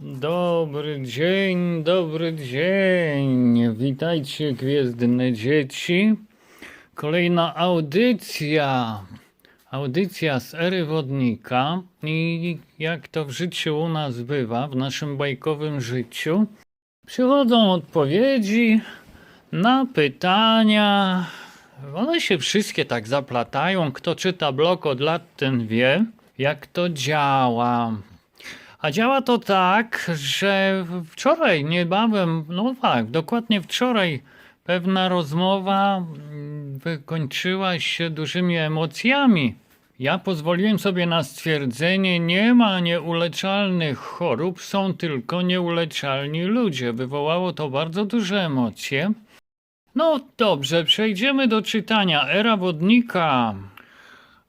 Dobry dzień, dobry dzień. Witajcie, gwiezdne dzieci. Kolejna audycja. Audycja z ery wodnika. I jak to w życiu u nas bywa, w naszym bajkowym życiu, przychodzą odpowiedzi na pytania. One się wszystkie tak zaplatają. Kto czyta blok od lat, ten wie, jak to działa. A działa to tak, że wczoraj, niebawem, no tak, dokładnie wczoraj, pewna rozmowa mm, wykończyła się dużymi emocjami. Ja pozwoliłem sobie na stwierdzenie, nie ma nieuleczalnych chorób, są tylko nieuleczalni ludzie. Wywołało to bardzo duże emocje. No dobrze, przejdziemy do czytania. Era wodnika.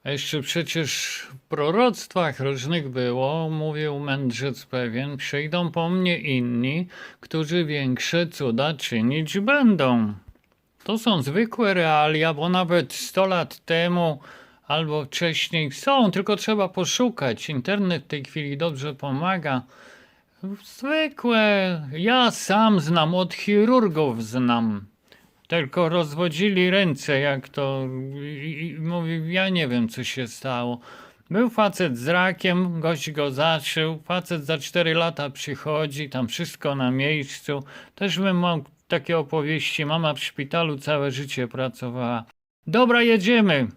Jeszcze przecież proroctwach różnych było, mówił mędrzec pewien, przyjdą po mnie inni, którzy większe cuda czynić będą. To są zwykłe realia, bo nawet 100 lat temu albo wcześniej są, tylko trzeba poszukać. Internet w tej chwili dobrze pomaga. Zwykłe, ja sam znam, od chirurgów znam. Tylko rozwodzili ręce, jak to. I, i mówi, ja nie wiem, co się stało. Był facet z rakiem, gość go zaszył. Facet za 4 lata przychodzi, tam wszystko na miejscu. Też bym mógł takie opowieści. Mama w szpitalu całe życie pracowała. Dobra, jedziemy.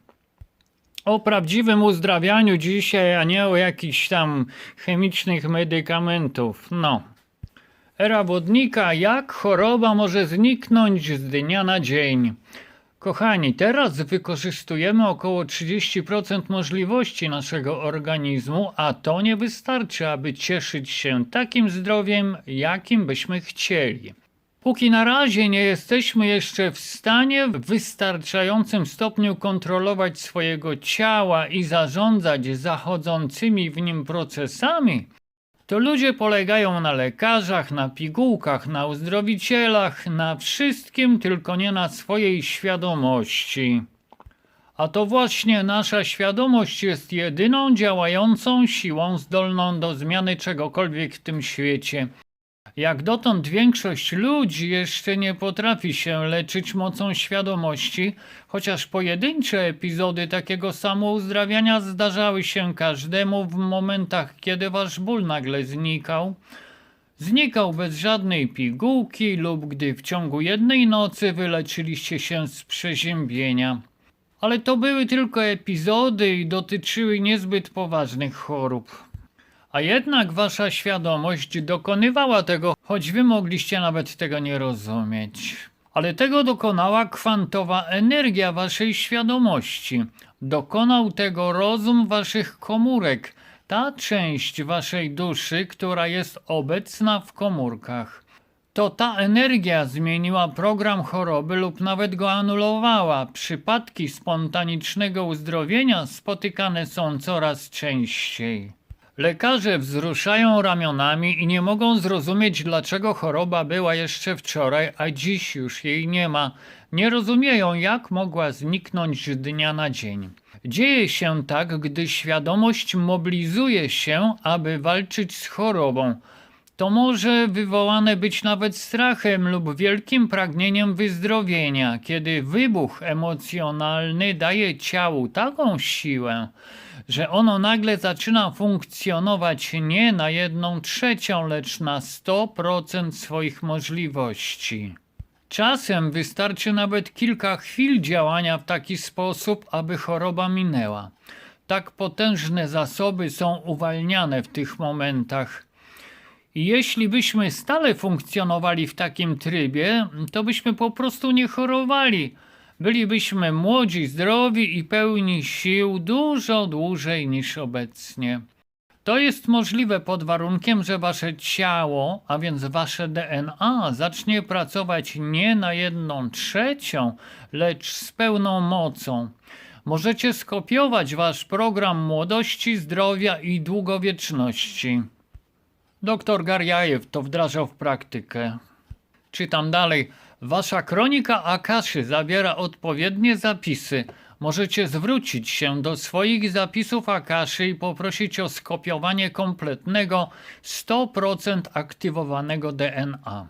O prawdziwym uzdrawianiu dzisiaj, a nie o jakichś tam chemicznych medykamentów. No. Era wodnika, jak choroba może zniknąć z dnia na dzień? Kochani, teraz wykorzystujemy około 30% możliwości naszego organizmu, a to nie wystarczy, aby cieszyć się takim zdrowiem, jakim byśmy chcieli. Póki na razie nie jesteśmy jeszcze w stanie w wystarczającym stopniu kontrolować swojego ciała i zarządzać zachodzącymi w nim procesami, to ludzie polegają na lekarzach, na pigułkach, na uzdrowicielach, na wszystkim, tylko nie na swojej świadomości. A to właśnie nasza świadomość jest jedyną działającą siłą zdolną do zmiany czegokolwiek w tym świecie. Jak dotąd większość ludzi jeszcze nie potrafi się leczyć mocą świadomości, chociaż pojedyncze epizody takiego samouzdrawiania zdarzały się każdemu w momentach, kiedy wasz ból nagle znikał. Znikał bez żadnej pigułki lub gdy w ciągu jednej nocy wyleczyliście się z przeziębienia. Ale to były tylko epizody i dotyczyły niezbyt poważnych chorób. A jednak wasza świadomość dokonywała tego, choć wy mogliście nawet tego nie rozumieć. Ale tego dokonała kwantowa energia waszej świadomości. Dokonał tego rozum waszych komórek, ta część waszej duszy, która jest obecna w komórkach. To ta energia zmieniła program choroby lub nawet go anulowała. Przypadki spontanicznego uzdrowienia spotykane są coraz częściej. Lekarze wzruszają ramionami i nie mogą zrozumieć, dlaczego choroba była jeszcze wczoraj, a dziś już jej nie ma. Nie rozumieją, jak mogła zniknąć z dnia na dzień. Dzieje się tak, gdy świadomość mobilizuje się, aby walczyć z chorobą. To może wywołane być nawet strachem lub wielkim pragnieniem wyzdrowienia, kiedy wybuch emocjonalny daje ciału taką siłę, że ono nagle zaczyna funkcjonować nie na jedną trzecią, lecz na 100% swoich możliwości. Czasem wystarczy nawet kilka chwil działania w taki sposób, aby choroba minęła. Tak potężne zasoby są uwalniane w tych momentach. I jeśli byśmy stale funkcjonowali w takim trybie, to byśmy po prostu nie chorowali. Bylibyśmy młodzi, zdrowi i pełni sił dużo dłużej niż obecnie. To jest możliwe pod warunkiem, że wasze ciało, a więc wasze DNA, zacznie pracować nie na jedną trzecią, lecz z pełną mocą. Możecie skopiować wasz program młodości, zdrowia i długowieczności. Doktor Garjajew to wdrażał w praktykę. Czytam dalej. Wasza kronika Akaszy zawiera odpowiednie zapisy. możecie zwrócić się do swoich zapisów Akaszy i poprosić o skopiowanie kompletnego 100% aktywowanego DNA.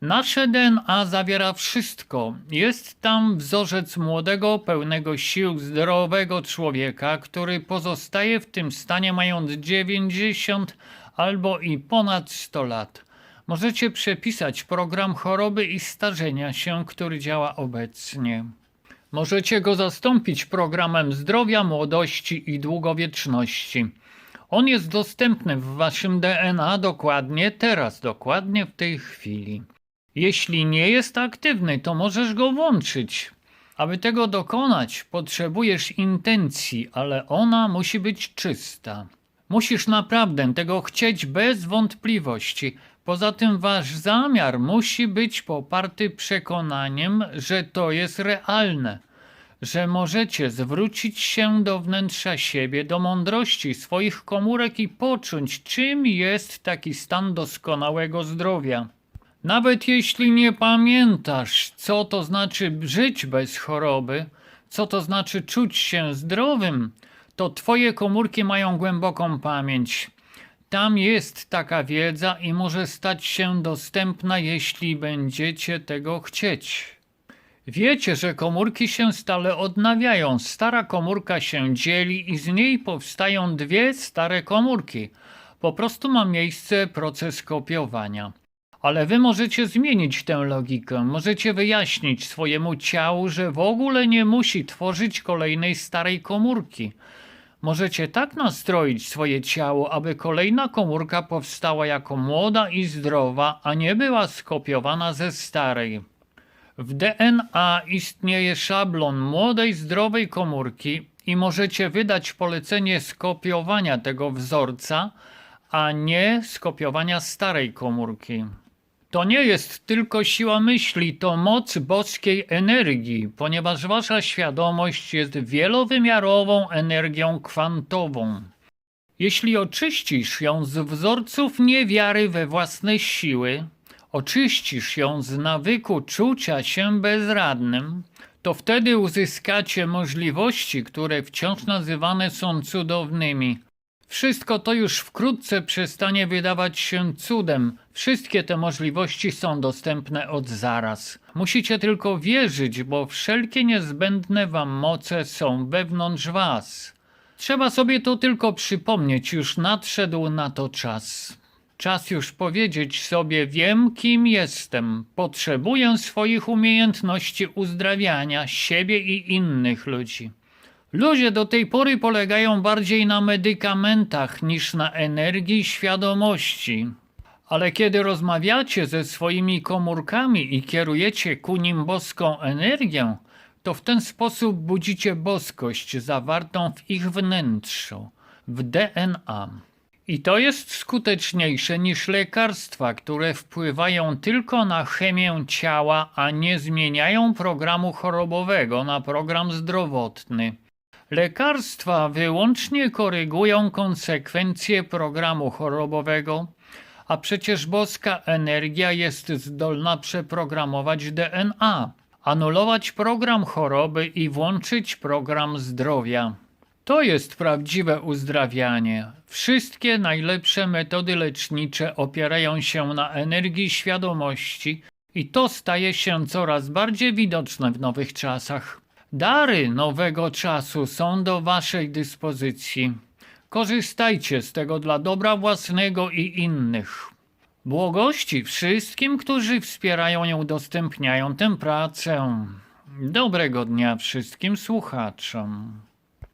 Nasze DNA zawiera wszystko. Jest tam wzorzec młodego, pełnego sił, zdrowego człowieka, który pozostaje w tym stanie mając 90 albo i ponad 100 lat. Możecie przepisać program choroby i starzenia się, który działa obecnie. Możecie go zastąpić programem zdrowia, młodości i długowieczności. On jest dostępny w waszym DNA dokładnie teraz, dokładnie w tej chwili. Jeśli nie jest aktywny, to możesz go włączyć. Aby tego dokonać, potrzebujesz intencji, ale ona musi być czysta. Musisz naprawdę tego chcieć bez wątpliwości. Poza tym wasz zamiar musi być poparty przekonaniem, że to jest realne, że możecie zwrócić się do wnętrza siebie, do mądrości swoich komórek i poczuć, czym jest taki stan doskonałego zdrowia. Nawet jeśli nie pamiętasz, co to znaczy żyć bez choroby, co to znaczy czuć się zdrowym, to twoje komórki mają głęboką pamięć. Tam jest taka wiedza i może stać się dostępna, jeśli będziecie tego chcieć. Wiecie, że komórki się stale odnawiają. Stara komórka się dzieli i z niej powstają dwie stare komórki. Po prostu ma miejsce proces kopiowania. Ale wy możecie zmienić tę logikę, możecie wyjaśnić swojemu ciału, że w ogóle nie musi tworzyć kolejnej starej komórki. Możecie tak nastroić swoje ciało, aby kolejna komórka powstała jako młoda i zdrowa, a nie była skopiowana ze starej. W DNA istnieje szablon młodej, zdrowej komórki i możecie wydać polecenie skopiowania tego wzorca, a nie skopiowania starej komórki. To nie jest tylko siła myśli, to moc boskiej energii, ponieważ wasza świadomość jest wielowymiarową energią kwantową. Jeśli oczyścisz ją z wzorców niewiary we własne siły, oczyścisz ją z nawyku czucia się bezradnym, to wtedy uzyskacie możliwości, które wciąż nazywane są cudownymi. Wszystko to już wkrótce przestanie wydawać się cudem. Wszystkie te możliwości są dostępne od zaraz. Musicie tylko wierzyć, bo wszelkie niezbędne wam moce są wewnątrz was. Trzeba sobie to tylko przypomnieć, już nadszedł na to czas. Czas już powiedzieć sobie: Wiem, kim jestem. Potrzebuję swoich umiejętności uzdrawiania siebie i innych ludzi. Ludzie do tej pory polegają bardziej na medykamentach niż na energii świadomości. Ale kiedy rozmawiacie ze swoimi komórkami i kierujecie ku nim boską energię, to w ten sposób budzicie boskość zawartą w ich wnętrzu, w DNA. I to jest skuteczniejsze niż lekarstwa, które wpływają tylko na chemię ciała, a nie zmieniają programu chorobowego na program zdrowotny. Lekarstwa wyłącznie korygują konsekwencje programu chorobowego, a przecież boska energia jest zdolna przeprogramować DNA, anulować program choroby i włączyć program zdrowia. To jest prawdziwe uzdrawianie. Wszystkie najlepsze metody lecznicze opierają się na energii świadomości i to staje się coraz bardziej widoczne w nowych czasach. Dary nowego czasu są do Waszej dyspozycji. Korzystajcie z tego dla dobra własnego i innych. Błogości wszystkim, którzy wspierają i udostępniają tę pracę. Dobrego dnia wszystkim słuchaczom.